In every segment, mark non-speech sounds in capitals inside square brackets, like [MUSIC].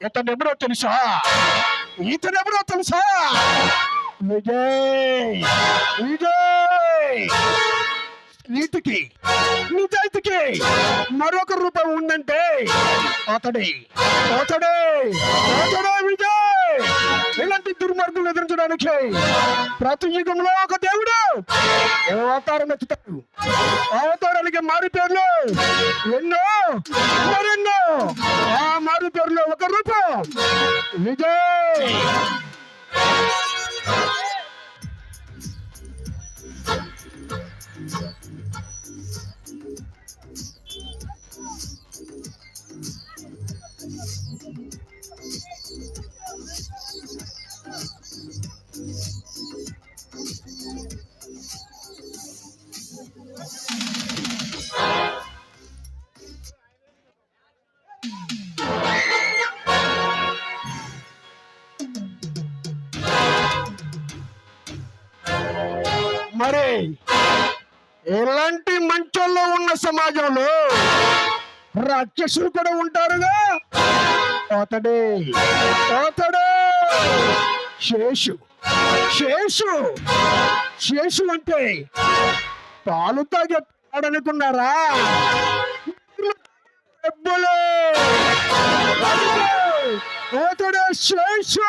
ఇతనెవరో తెలుసా? ఇతనెవరో తెలుసా? విజయ్! విజయ్! నీతికి నిజాయితీకి మరొక రూపం ఉందంటే అతడే అతడే అతడే విజయ్! ఇలాంటి దుర్మార్గులు ఎదిరించడానికి ప్రతి యుగంలో ఒక దేవుడు అవతారం ఎత్తుతాడు? అవతారానికి మారి పేర్లు ఎన్నో మరెన్నో ఒక రూపం విజయ్ మరి ఎలాంటి మంచంలో ఉన్న సమాజంలో రాక్షసులు కూడా ఉంటారుగా? అతడే అతడే శేషు శేషు! శేషు అంటే పాలు తాగెత్తాడనుకున్నారా డబ్బులు అతడే శేషు!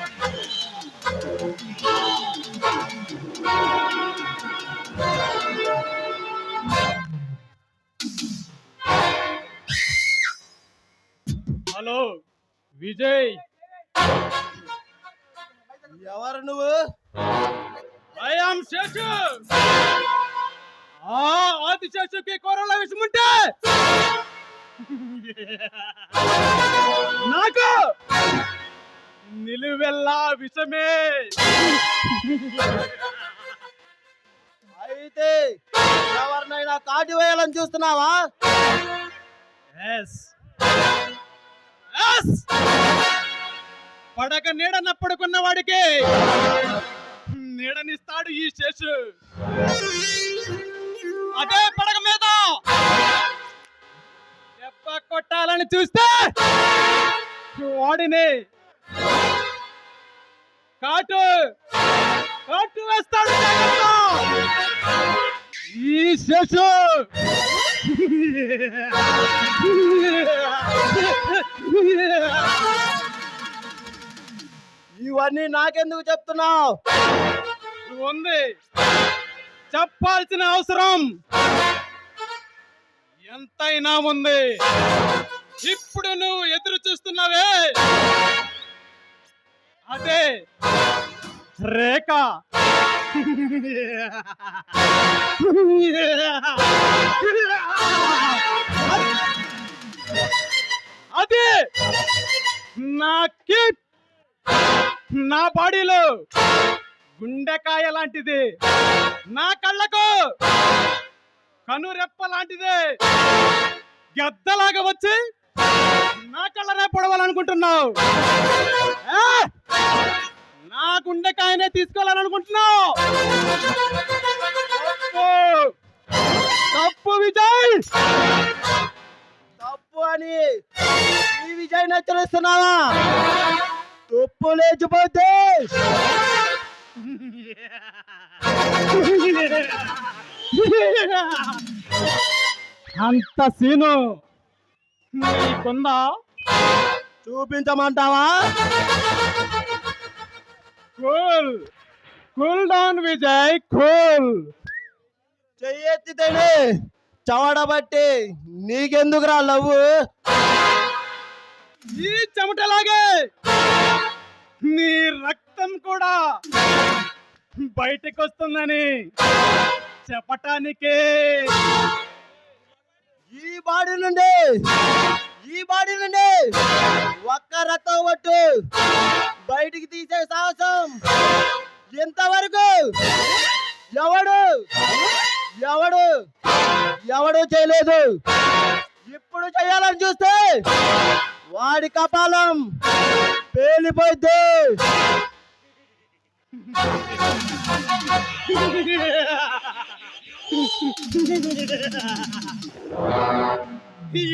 విజయ్! ఎవరు నువ్వు? I am Seshu! ఆ ఆది శేషుకి కొరల విషముంటే నాకు నిలువెల్లా విషమే! అయితే ఎవరినైనా కాటి వేయాలని చూస్తున్నావా? ఎస్ ఎస్ పడక నీడన పడుకున్న వాడికి నీడనిస్తాడు ఈ శేషు. అదే పడక మీద. దెబ్బ కొట్టాలని చూస్తే వాడిని కాటు కాటు వేస్తాడు ఈ శేషు. ఇవన్నీ నాకెందుకు చెప్తున్నావు? ఉంది చెప్పాల్సిన అవసరం. ఎంతైనా ఉంది. ఇప్పుడు నువ్వు ఎదురు చూస్తున్నావే. అదే రేఖ. [LAUGHS] [LAUGHS] అదే నా కిట్ నా బాడీలో గుండెకాయ లాంటిది. నా కళ్ళకు కనురెప్ప లాంటిది. గద్దలాగా వచ్చి నా కళ్ళనే పొడవాలనుకుంటున్నావు. నా గుండెకాయనే తీసుకోవాలనుకుంటున్నావు. తప్పు విజయ్. తప్పు అని ఈ విజయ్ హెచ్చరిస్తున్నావా తుప్పు లేచిపోతే అంత సీను నీకుందా? చూపించమంటావా? Cool cool down Vijay cool. చెయ్యెత్తితేనే చవడబట్టి నీకెందుకురా లవ్వు? ఈ చెమటలాగే నీ రక్తం కూడా బయటకు వస్తుందని చెప్పటానికే. ఈ బాడీ నుండి ఈ బాడీ నుండి ఒక్క రక్తం ఒట్టు బయటికి తీసే సాహసం. ఎంతవరకు ఎవడు ఎవడు? ఎవడు చేయలేదు? ఇప్పుడు చేయాలని చూస్తే వాడి కపాలం పేలిపోద్ది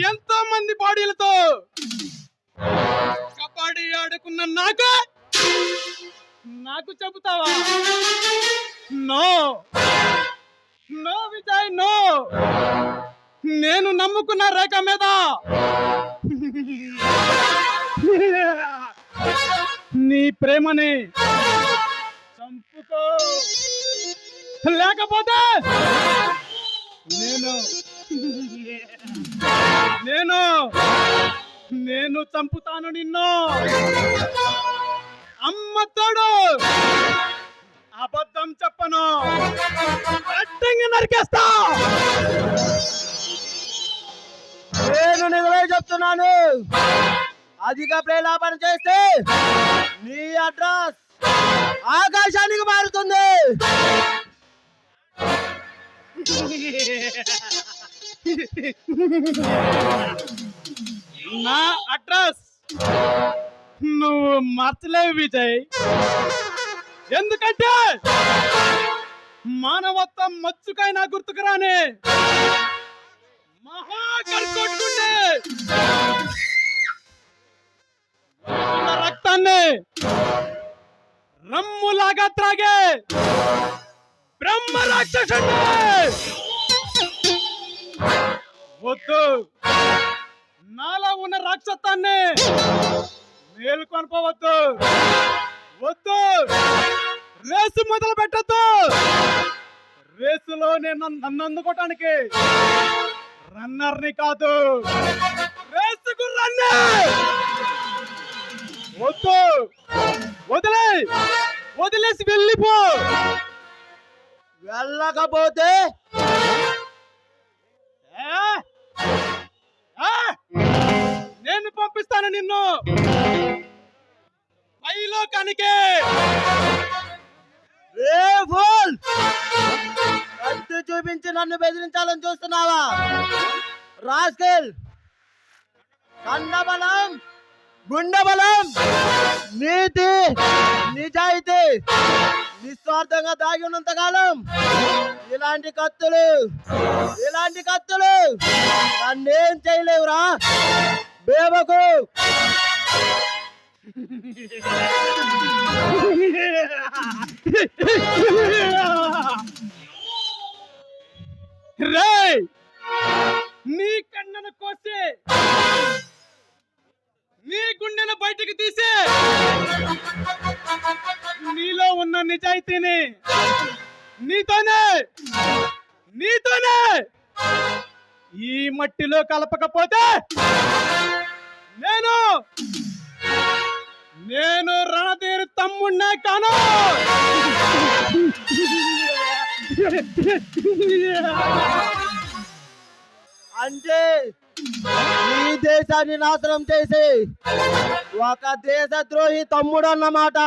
ఎంతో మంది బాడీలతో కబడ్డీ ఆడుకున్న నాకు నాకు చెబుతావా? నో. No Vijay no. నేను నమ్ముకున్న రేఖ మీద. నీ ప్రేమని చంపుకో. లేకపోతే నేను నేను నేను చంపుతాను నిన్ను. అమ్మ తోడు. అబద్ధం చెప్పను. అడ్డంగా నరికేస్తా. నేను నిజమే చెప్తున్నాను. అధిక ప్రేలాపన చేస్తే నీ అడ్రస్ ఆకాశానికి మారుతుంది. నా అడ్రస్ నువ్వు మర్చలేవు విజయ్. ఎందుకంటే మానవత్వం మచ్చుకైనా గుర్తుకురాని. మహా రక్తాన్ని రమ్ములాగా త్రాగే. బ్రహ్మ రాక్షసుడిని వద్దు. నాలో ఉన్న రాక్షసాన్ని మేలుకొనిపోవద్దు. వద్దు. రేసు మొదలు పెట్టద్దు. రేసులో నేను నన్ను అందుకోవటానికి రన్నర్ని కాదు. రేసుకు రన్నర్ వద్దు. వదిలే. వదిలేసి వెళ్ళిపో. వెళ్ళకపోతే నేను పంపిస్తాను నిన్ను. లోకానికి కత్తి చూపించి నన్ను బెదిరించాలని చూస్తున్నావా? రాస్కెల్! కండబలం! గుండబలం! నీతి! నిజాయితీ! నిస్వార్థంగా దాగి ఉన్నంత కాలం ఇలాంటి కత్తులు! ఇలాంటి కత్తులు! నన్నేం చేయలేవురా? బేబకు రేయ్! నీ కన్నను కోసి నీ గుండెను బయటికి తీసే నీలో ఉన్న నిజాయితీని నీతోనే నీతోనే ఈ మట్టిలో కలపకపోతే నేను నేను రణతీరు తమ్ముణ్ణే కాను. అంటే ఈ దేశాన్ని నాశనం చేసి ఒక దేశద్రోహి తమ్ముడు అన్నమాట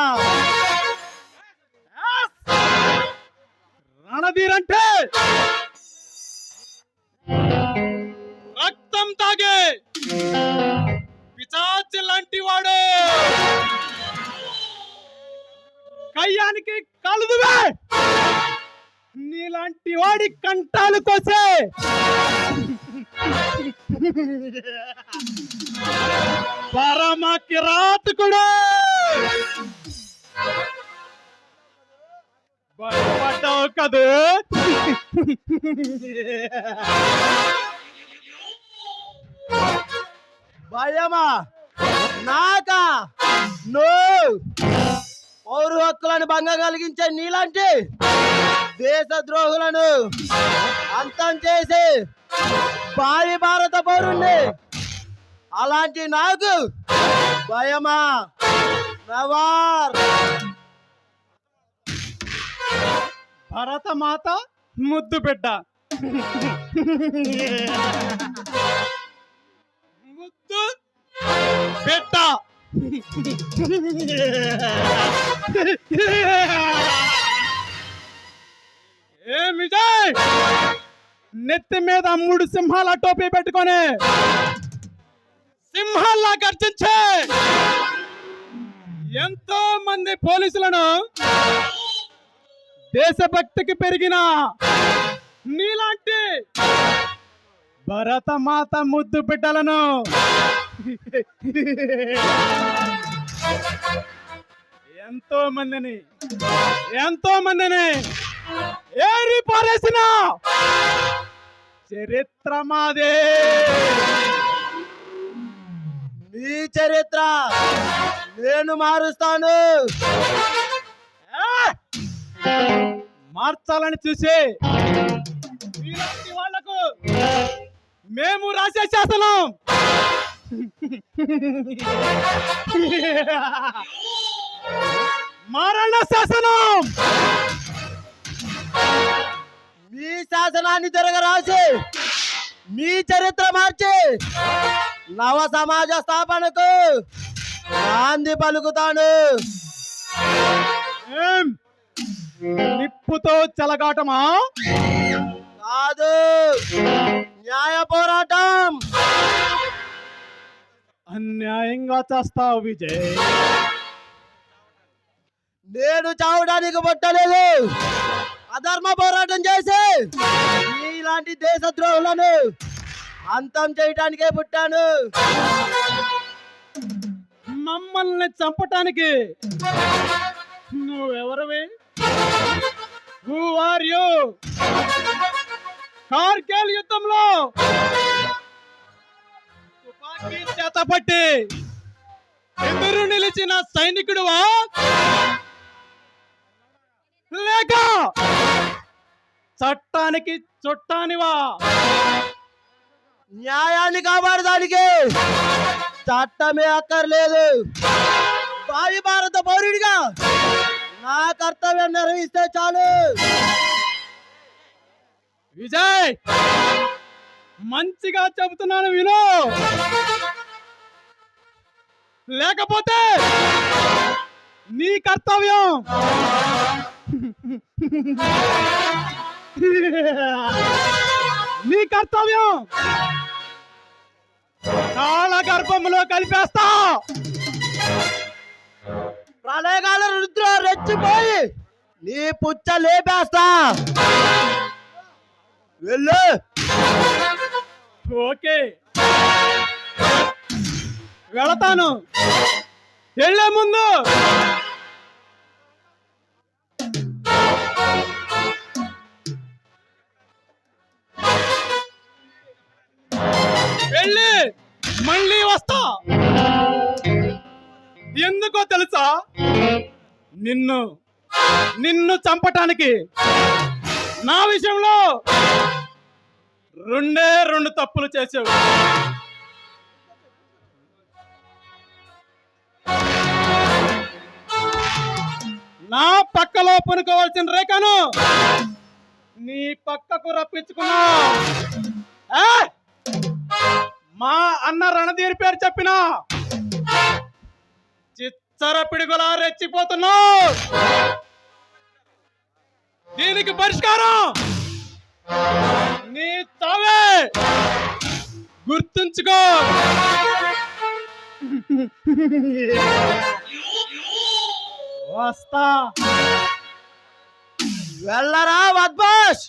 రణధీర్ అంటే? రక్తం తాగే. పిచాచి లాంటి వాడు. కయ్యానికి కలుదువే. నీలాంటి వాడి కంఠాలు కోసే. పరమ కిరాతకుడు. భయపడ్డావు కదూ? భయమా? నాకా? నో. పౌరు హక్కులను భంగం కలిగించే నీలాంటి దేశ ద్రోహులను అంతం చేసి భావి భారత పౌరుణ్ణి. అలాంటి నాకు భయమా? నవార్. భరతమాత ముద్దు బిడ్డ. ముద్దు? పెట్ట. ఏ విజయ్! నెత్తి మీద మూడు సింహాల టోపీ పెట్టుకొని సింహాల్లా గర్జించే ఎంతో మంది పోలీసులను దేశభక్తికి పెరిగిన నీలాంటి భరతమాత ముద్దు బిడ్డలను ఎంతో మందిని ఎంతో మందిని ఏరి పారేసిన. చరిత్ర మాదే. మీ చరిత్ర నేను మారుస్తాను! మార్చాలని చూసి వాళ్ళకు మేము రాసే శాసనం [LAUGHS] మరణ శాసనం! మీ శాసనాన్ని తిరగరాసి మీ చరిత్ర మార్చి నవ సమాజ స్థాపనకు నాంది పలుకుతాను? నిప్పుతో చెలగాటమా? కాదు. న్యాయ పోరాటం. అన్యాయంగా చేస్తావు విజయ్. నేను చావడానికి పుట్టలేదు. అధర్మ పోరాటం చేసి ఇలాంటి దేశ ద్రోహులను అంతం చేయటానికే పుట్టాను. మమ్మల్ని చంపటానికి నువ్వెవరివి? హూ ఆర్ యు కార్గిల్ యుద్ధంలో చేతపట్టి ఎదురు నిలిచిన సైనికుడువా? లేక చట్టానికి చుట్టానివా? న్యాయాన్ని కాపాడడానికి చట్టమే అక్కర్లేదు. భావి భారత పౌరుడిగా నా కర్తవ్యం నిర్వహిస్తే చాలు. విజయ్ మంచిగా చెబుతున్నాను విను. లేకపోతే నీ కర్తవ్యం. నీ కర్తవ్యం. కాళ్ళ గర్భంలో కలిపేస్తా. ప్రళయకాల రుద్ర రెచ్చిపోయి నీ పుచ్చ లేపేస్తా. వెళ్ళు. ఓకే. వెళతాను. వెళ్ళే ముందు! వెళ్ళి మళ్ళీ వస్తా! ఎందుకో తెలుసా? నిన్ను నిన్ను చంపటానికి నా విషయంలో రెండే రెండు తప్పులు చేసావు. నా పక్కలో పనుకోవాల్సిన రేఖను నీ పక్కకు రప్పించుకున్నా. ఏ! మా అన్న రణధీర్ పేరు చెప్పిన? చిచ్చర పిడుగులా రెచ్చిపోతున్నావు. దీనికి పరిష్కారం నీ తావే గుర్తుంచుకో. [LAUGHS] వస్తా వెళ్ళరా వద్భాష్